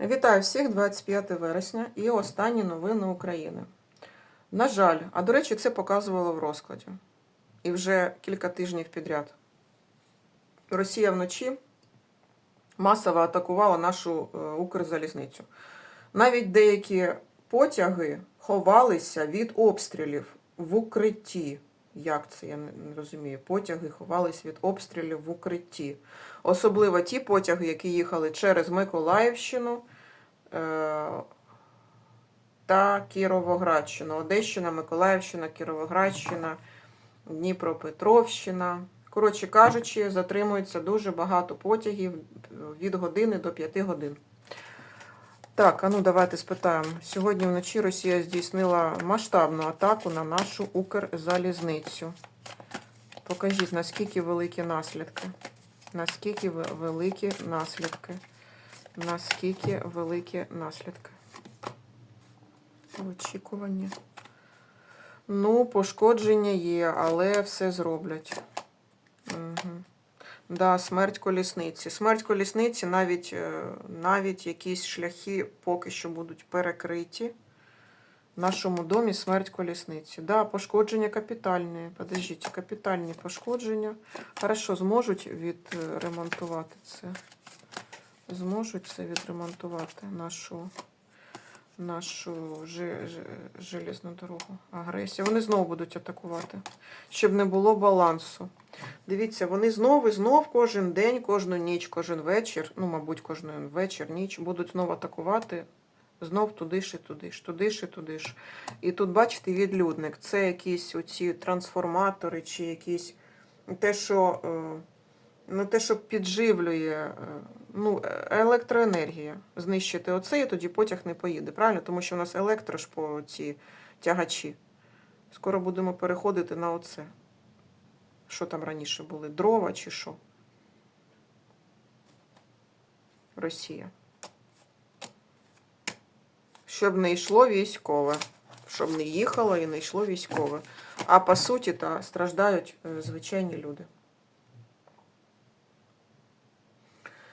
Вітаю всіх 25 вересня і останні новини України. На жаль, а до речі, це показувало в розкладі. І вже кілька тижнів підряд. Росія вночі масово атакувала нашу е, Укрзалізницю. Навіть деякі потяги ховалися від обстрілів в укритті. Як це я не розумію? Потяги ховались від обстрілів в укритті. Особливо ті потяги, які їхали через Миколаївщину е, та Кіровоградщину. Одещина, Миколаївщина, Кіровоградщина, Дніпропетровщина. Коротше кажучи, затримується дуже багато потягів від години до 5 годин. Так, а ну давайте спитаємо. Сьогодні вночі Росія здійснила масштабну атаку на нашу Укрзалізницю. Покажіть, наскільки великі наслідки. Наскільки великі наслідки. Наскільки великі наслідки. Очікування. Ну, пошкодження є, але все зроблять. Угу. Да, смерть колісниці. Смерть колісниці навіть, е, навіть якісь шляхи поки що будуть перекриті. Нашому домі смерть колісниці. Да, пошкодження капітальні. Подождіть, капітальні пошкодження. Хорошо, зможуть відремонтувати це. Зможуть це відремонтувати нашу, нашу железну дорогу. Агресія. Вони знову будуть атакувати, щоб не було балансу. Дивіться, вони знову і знов кожен день, кожну ніч, кожен вечір, ну, мабуть, кожен вечір, ніч будуть знову атакувати. Знов туди ж туди ж, туди ж туди ж. І тут, бачите, відлюдник. Це якісь оці трансформатори чи якісь те, що, е, ну, те, що підживлює е, ну, е- електроенергія. Знищити оце, і тоді потяг не поїде. Правильно? Тому що у нас електро ж по ці тягачі. Скоро будемо переходити на оце. Що там раніше були? Дрова чи що? Росія. Щоб не йшло військове. Щоб не їхало і не йшло військове. А по суті, та страждають е, звичайні люди.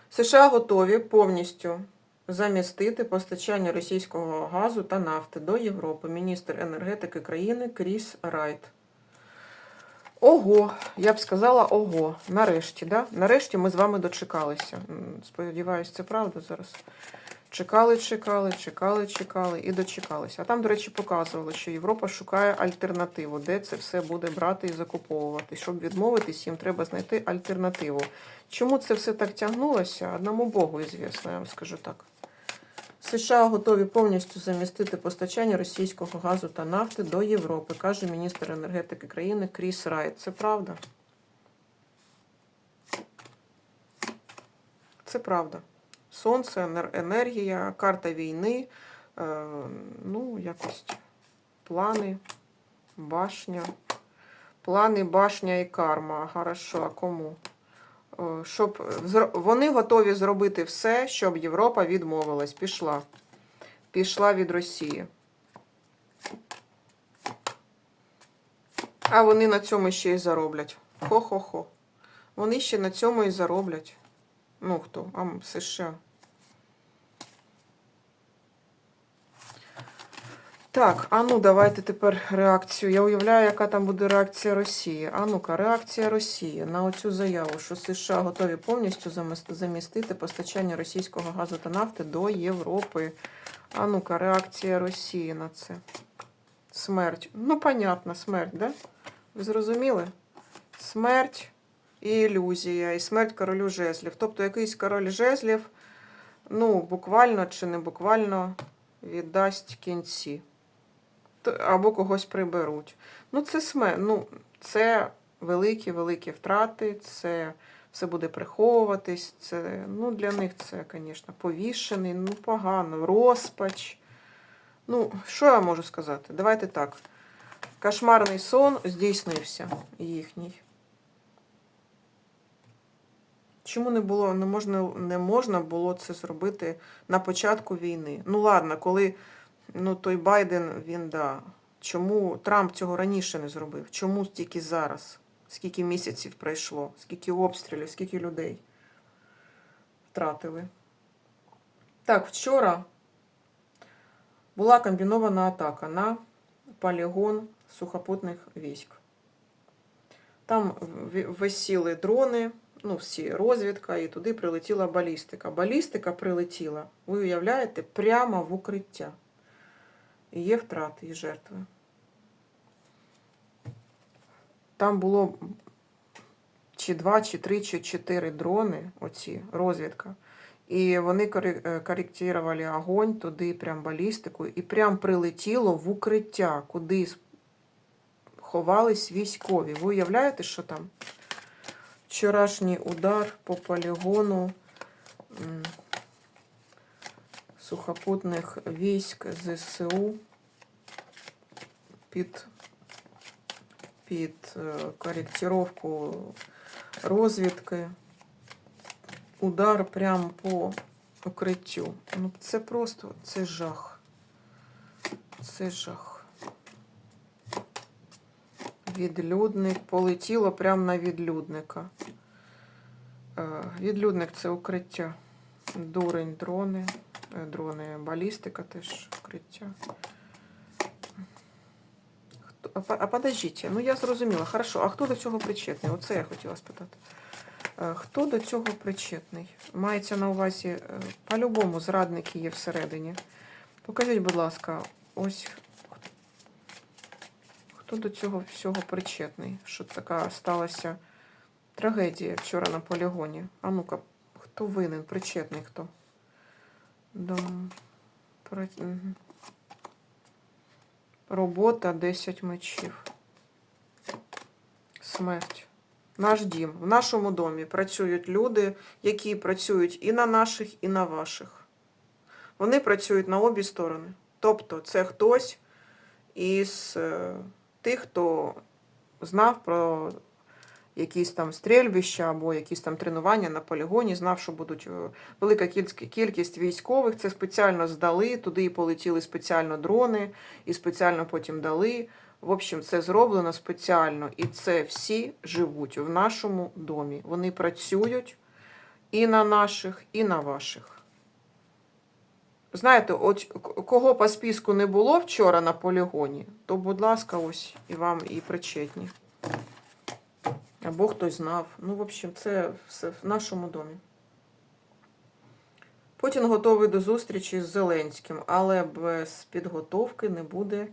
США готові повністю замістити постачання російського газу та нафти до Європи. Міністр енергетики країни Кріс Райт. Ого, я б сказала ого. Нарешті, да? Нарешті ми з вами дочекалися. Сподіваюсь, це правда зараз. Чекали, чекали, чекали, чекали і дочекалися. А там, до речі, показували, що Європа шукає альтернативу, де це все буде брати і закуповувати. Щоб відмовитись, їм треба знайти альтернативу. Чому це все так тягнулося? Одному Богу ізвісно, я вам скажу так. США готові повністю замістити постачання російського газу та нафти до Європи, каже міністр енергетики країни Кріс Райт. Це правда? Це правда. Сонце, енергія, карта війни, е, ну, якось плани, башня. Плани, башня і карма. Хорошо, а кому? Е, Щоб вони готові зробити все, щоб Європа відмовилась. Пішла. Пішла від Росії. А вони на цьому ще й зароблять. Хо-хо-хо. Вони ще на цьому і зароблять. Ну хто? А США. Так, а ну давайте тепер реакцію. Я уявляю, яка там буде реакція Росії. А ну-ка, реакція Росії на оцю заяву, що США готові повністю замістити постачання російського газу та нафти до Європи. А ну-ка, реакція Росії на це. Смерть. Ну, понятно, смерть, да? Ви зрозуміли? Смерть і ілюзія, і смерть королю жезлів. Тобто якийсь король жезлів, ну, буквально чи не буквально віддасть кінці. Або когось приберуть. Ну, це сме, ну, це великі-великі втрати, це все буде приховуватись. Це, ну, для них це, звісно, повішений, ну, погано, розпач. Ну, що я можу сказати? Давайте так. Кошмарний сон здійснився їхній. Чому не було, не можна, не можна було це зробити на початку війни? Ну ладно, коли ну, той Байден, він да. Чому Трамп цього раніше не зробив? Чому тільки зараз? Скільки місяців пройшло, скільки обстрілів, скільки людей втратили? Так, вчора була комбінована атака на полігон сухопутних військ. Там висіли дрони, ну, всі розвідка, і туди прилетіла балістика. Балістика прилетіла, ви уявляєте, прямо в укриття. І є втрати і жертви. Там було чи два, чи три, чи чотири дрони, оці розвідка. І вони е, коректували огонь туди, прям балістику, і прям прилетіло в укриття, куди ховались військові. Ви уявляєте, що там? Вчорашній удар по полігону сухопутних військ ЗСУ під, під е, коректировку розвідки. Удар прямо по укриттю. Ну, це просто це жах. Це жах. Відлюдник полетіло прямо на відлюдника. Е, Відлюдник це укриття. Дурень, дрони. Е, Дрони, балістика теж укриття. Хто- А, а подождіть, ну я зрозуміла. Хорошо, а хто до цього причетний? Оце я хотіла спитати. Е, Хто до цього причетний? Мається на увазі, е, по-любому зрадники є всередині. Покажіть, будь ласка, ось хто до цього всього причетний? Що така сталася трагедія вчора на полігоні? А ну-ка, хто винен, причетний хто? Дом... Про... мгм. Робота 10 мечів. Смерть. Наш дім. В нашому домі працюють люди, які працюють і на наших, і на ваших. Вони працюють на обі сторони. Тобто, це хтось із е, тих, хто знав про якісь там стрільбища або якісь там тренування на полігоні, знав, що будуть е, велика кількість- військових. Це спеціально здали, туди і полетіли спеціально дрони, і спеціально потім дали. В общем, це зроблено спеціально, і це всі живуть в нашому домі. Вони працюють і на наших, і на ваших. Знаєте, от кого по списку не було вчора на полігоні, то, будь ласка, ось і вам і причетні. Або хтось знав. Ну, в общем, це все в нашому домі. Путін готовий до зустрічі з Зеленським, але без підготовки не буде.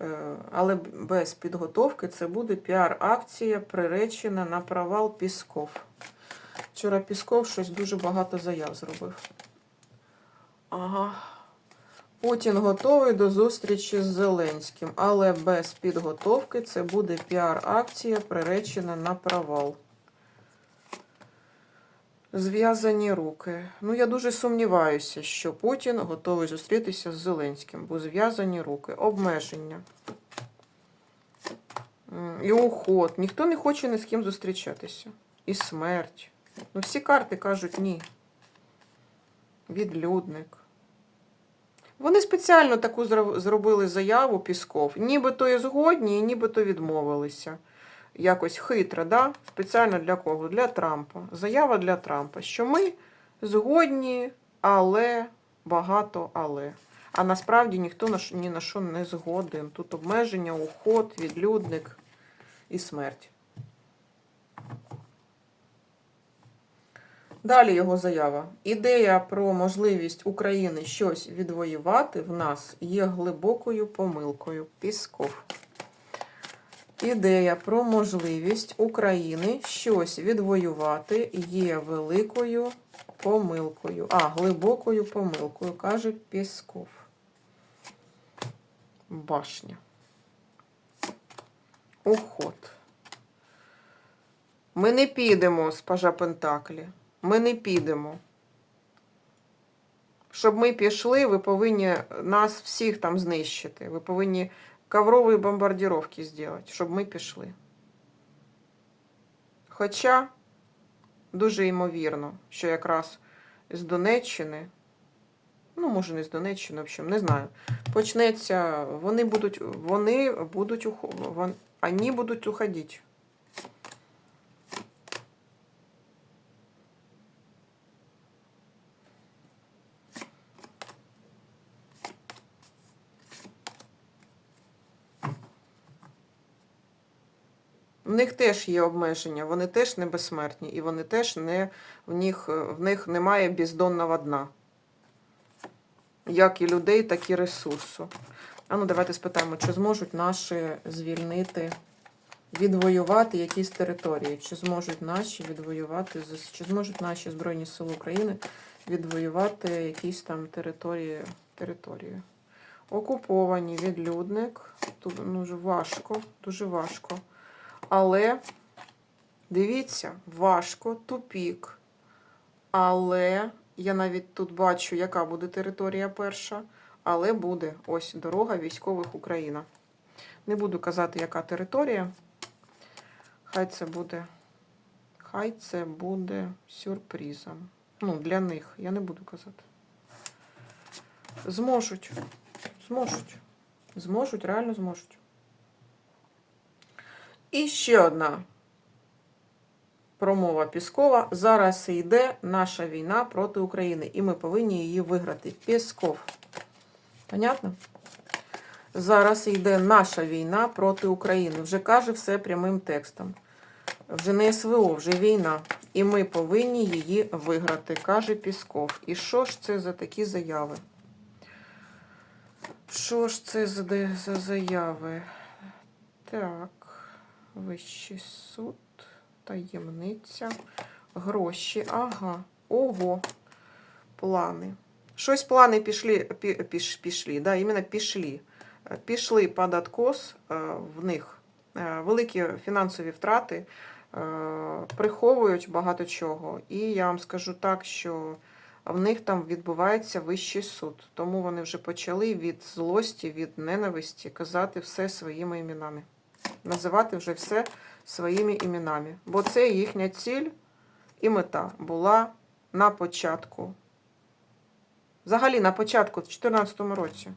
Е, Але без підготовки це буде піар-акція, приречена на провал Пісков. Вчора Пісков щось дуже багато заяв зробив. Ага. Путін готовий до зустрічі з Зеленським, але без підготовки це буде піар-акція, приречена на провал. Зв'язані руки. Ну, я дуже сумніваюся, що Путін готовий зустрітися з Зеленським, бо зв'язані руки, обмеження. І уход. Ніхто не хоче ні з ким зустрічатися. І смерть. Ну, всі карти кажуть ні. Відлюдник. Вони спеціально таку зробили заяву Пісков. Нібито і згодні, і нібито відмовилися. Якось хитро, да? Спеціально для кого? Для Трампа. Заява для Трампа, що ми згодні, але багато але. А насправді ніхто ні на що не згоден. Тут обмеження, уход, відлюдник і смерть. Далі його заява. Ідея про можливість України щось відвоювати в нас є глибокою помилкою. Пісков. Ідея про можливість України щось відвоювати є великою помилкою. А, глибокою помилкою, каже Пісков. Башня. Уход. Ми не підемо з пажа Пентаклі. Ми не підемо. Щоб ми пішли, ви повинні нас всіх там знищити. Ви повинні коврові бомбардировки зробити, щоб ми пішли. Хоча дуже ймовірно, що якраз з Донеччини, ну, може, не з Донеччини, в общем, не знаю, почнеться, вони будуть, вони будуть, вони будуть уходити. В них теж є обмеження, вони теж не безсмертні, і вони теж не в них, в них немає бездонного дна. Як і людей, так і ресурсу. А ну давайте спитаємо, чи зможуть наші звільнити, відвоювати якісь території? Чи зможуть наші відвоювати, чи зможуть наші Збройні Сили України відвоювати якісь там території? території? Окуповані, відлюдник. Тут ну, важко, дуже важко. Але дивіться, важко, тупік. Але я навіть тут бачу, яка буде територія перша. Але буде ось дорога військових Україна. Не буду казати, яка територія. Хай це буде. Хай це буде сюрпризом. Ну, для них. Я не буду казати. Зможуть. Зможуть. Зможуть, реально зможуть. І ще одна промова Піскова. Зараз йде наша війна проти України, і ми повинні її виграти. Пісков. Понятно? Зараз йде наша війна проти України. Вже каже все прямим текстом. Вже не СВО, вже війна. І ми повинні її виграти, каже Пісков. І що ж це за такі заяви? Що ж це за, заяви? Так, Вищий суд, таємниця, гроші. Ага. Ого. Плани. Щось плани пішли, пі, піш, пішли, да, іменно пішли. Е, Пішли під откос, е, в них е, великі фінансові втрати, приховують багато чого. І я вам скажу так, що в них там відбувається вищий суд. Тому вони вже почали від злості, від ненависті казати все своїми іменами. Називати вже все своїми іменами. Бо це їхня ціль і мета була на початку. Взагалі на початку, в 2014 році.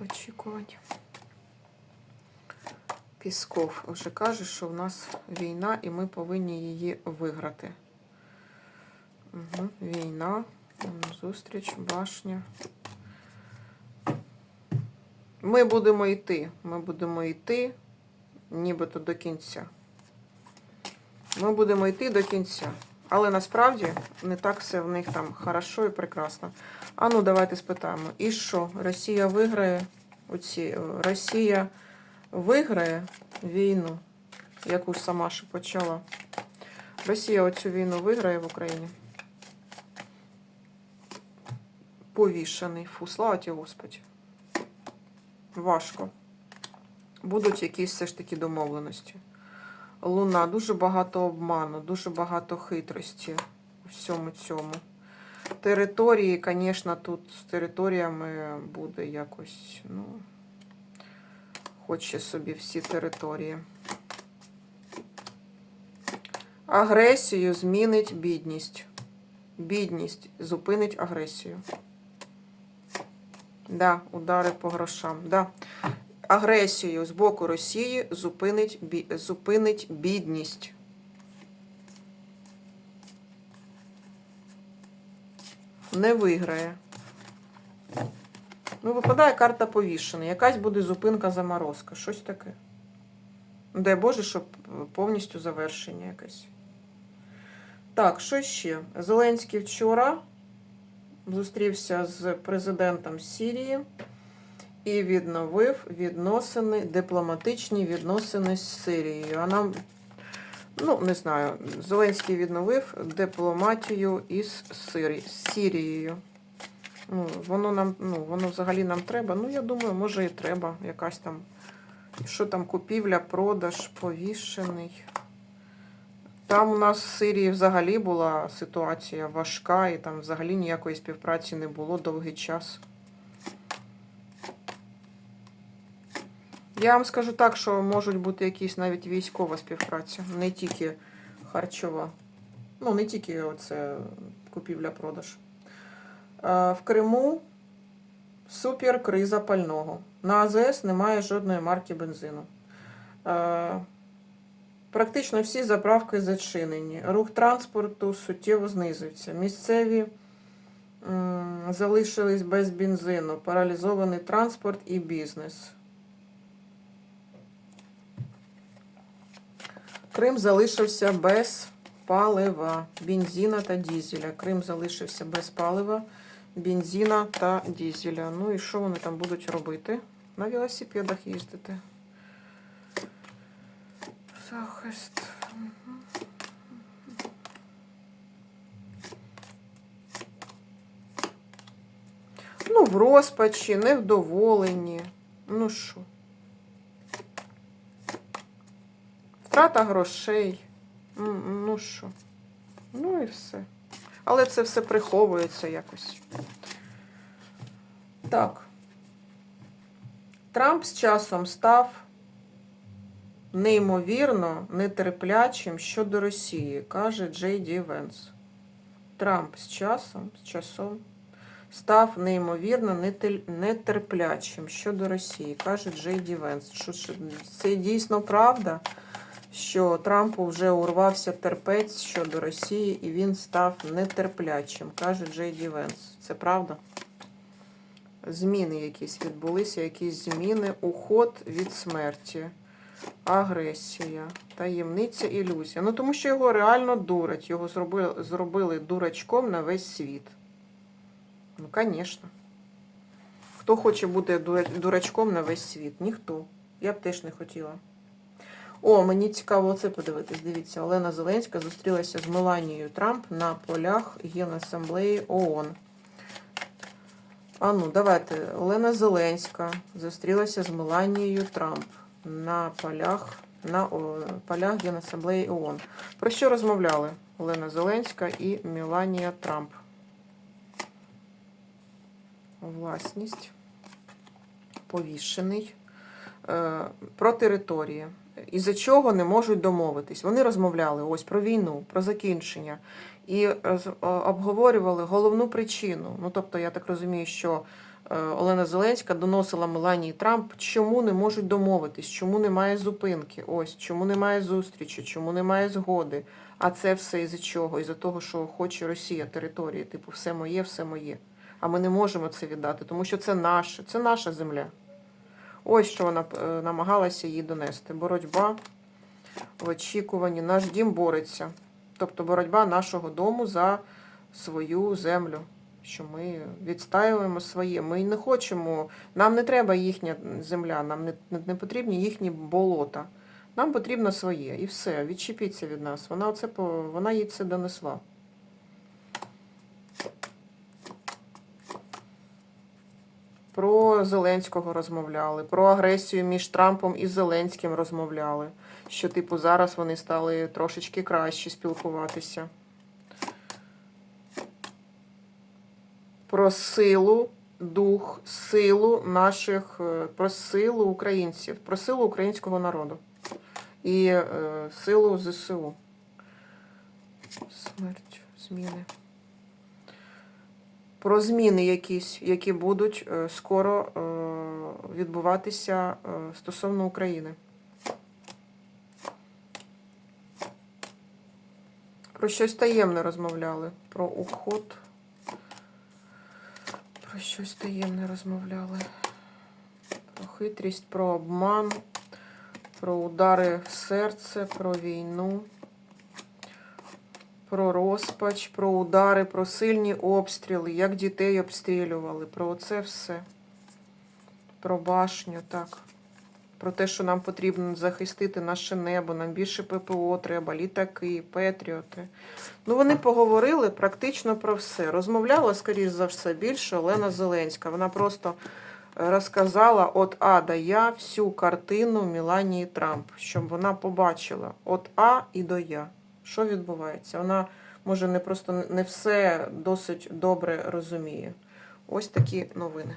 Очікування. Пісков вже каже, що в нас війна і ми повинні її виграти. Угу. Війна, зустріч, башня. Ми будемо йти. Ми будемо йти нібито до кінця. Ми будемо йти до кінця. Але насправді не так все в них там хорошо і прекрасно. А ну давайте спитаємо. І що? Росія виграє оці е, Росія виграє війну, яку ж сама ж почала. Росія оцю війну виграє в Україні. Повішений. Фу, слава ті Господі. Важко. Будуть якісь все ж таки домовленості. Луна, дуже багато обману, дуже багато хитрості у всьому цьому. Території, звісно, тут з територіями буде якось, ну, хоче собі всі території. Агресію змінить бідність. Бідність зупинить агресію. Да, удари по грошам. Да. Агресію з боку Росії зупинить, бі... зупинить бідність. Не виграє. Ну, випадає карта повішена. Якась буде зупинка заморозка. Щось таке. Дай Боже, щоб повністю завершення якесь. Так, що ще? Зеленський вчора зустрівся з президентом Сирії і відновив відносини, дипломатичні відносини з Сирією. А нам, ну, не знаю, Зеленський відновив дипломатію із Сирією. Ну, воно нам, ну, воно взагалі нам треба. Ну, я думаю, може і треба. Якась там, що там, купівля, продаж, повішений. Там у нас в Сирії взагалі була ситуація важка, і там взагалі ніякої співпраці не було довгий час. Я вам скажу так, що можуть бути якісь навіть військова співпраця, не тільки харчова. Ну, не тільки оце купівля-продаж. Е, В Криму супер криза пального. На АЗС немає жодної марки бензину. Е, Практично всі заправки зачинені. Рух транспорту суттєво знизився. Місцеві залишились без бензину, паралізований транспорт і бізнес. Крим залишився без палива, бензина та дізеля. Крим залишився без палива, бензина та дізеля. Ну і що вони там будуть робити? На велосипедах їздити. Захист. Ну, в розпачі, невдоволені. Ну що? Втрата грошей. Ну що? Ну і все. Але це все приховується якось. Так. Трамп з часом став неймовірно нетерплячим щодо Росії, каже Джей Ді Венс. Трамп з часом, з часом став неймовірно нетерплячим щодо Росії, каже Джей Ді Венс. Що, що, це дійсно правда, що Трампу вже урвався терпець щодо Росії і він став нетерплячим, каже Джей Ді Венс. Це правда? Зміни якісь відбулися, якісь зміни, уход від смерті, агресія, таємниця, ілюзія. Ну тому що його реально дурять, його зробили, зробили дурачком на весь світ. Ну, звісно. Хто хоче бути дурачком на весь світ? Ніхто. Я б теж не хотіла. О, мені цікаво це подивитись. Дивіться, Олена Зеленська зустрілася з Меланією Трамп на полях Генасамблеї ООН. А ну, давайте. Олена Зеленська зустрілася з Меланією Трамп на полях, на о, полях Генасамблеї ООН. Про що розмовляли Олена Зеленська і Меланія Трамп? Власність. Повішений. Е, Про території. Із-за чого не можуть домовитись. Вони розмовляли ось про війну, про закінчення і обговорювали головну причину. Ну, тобто, я так розумію, що е, Олена Зеленська доносила Меланії Трамп, чому не можуть домовитись, чому немає зупинки, ось чому немає зустрічі, чому немає згоди. А це все із-за чого? Із-за того, що хоче Росія території, типу, все моє, все моє. А ми не можемо це віддати, тому що це наше, це наша земля. Ось що вона е, намагалася їй донести. Боротьба в очікуванні. Наш дім бореться. Тобто боротьба нашого дому за свою землю. Що ми відстаюємо своє. Ми не хочемо, нам не треба їхня земля, нам не, не потрібні їхні болота. Нам потрібно своє. І все, відчепіться від нас. Вона, оце, вона їй це донесла. Про Зеленського розмовляли, про агресію між Трампом і Зеленським розмовляли. Що, типу, зараз вони стали трошечки краще спілкуватися. Про силу, дух, силу наших, е, про силу українців, про силу українського народу і е, силу ЗСУ. Смерть, зміни. Про зміни якісь, які будуть е, скоро е, відбуватися е, стосовно України. Про щось таємне розмовляли. Про уход. Про щось таємне розмовляли. Про хитрість, про обман, про удари в серце, про війну, про розпач, про удари, про сильні обстріли, як дітей обстрілювали, про це все. Про башню, так. Про те, що нам потрібно захистити наше небо, нам більше ППО треба, літаки, петріоти. Ну, вони поговорили практично про все. Розмовляла, скоріш за все, більше Олена Зеленська. Вона просто е, розказала от А до Я всю картину Міланії Трамп, щоб вона побачила от А і до Я. Що відбувається? Вона, може, не просто не все досить добре розуміє. Ось такі новини.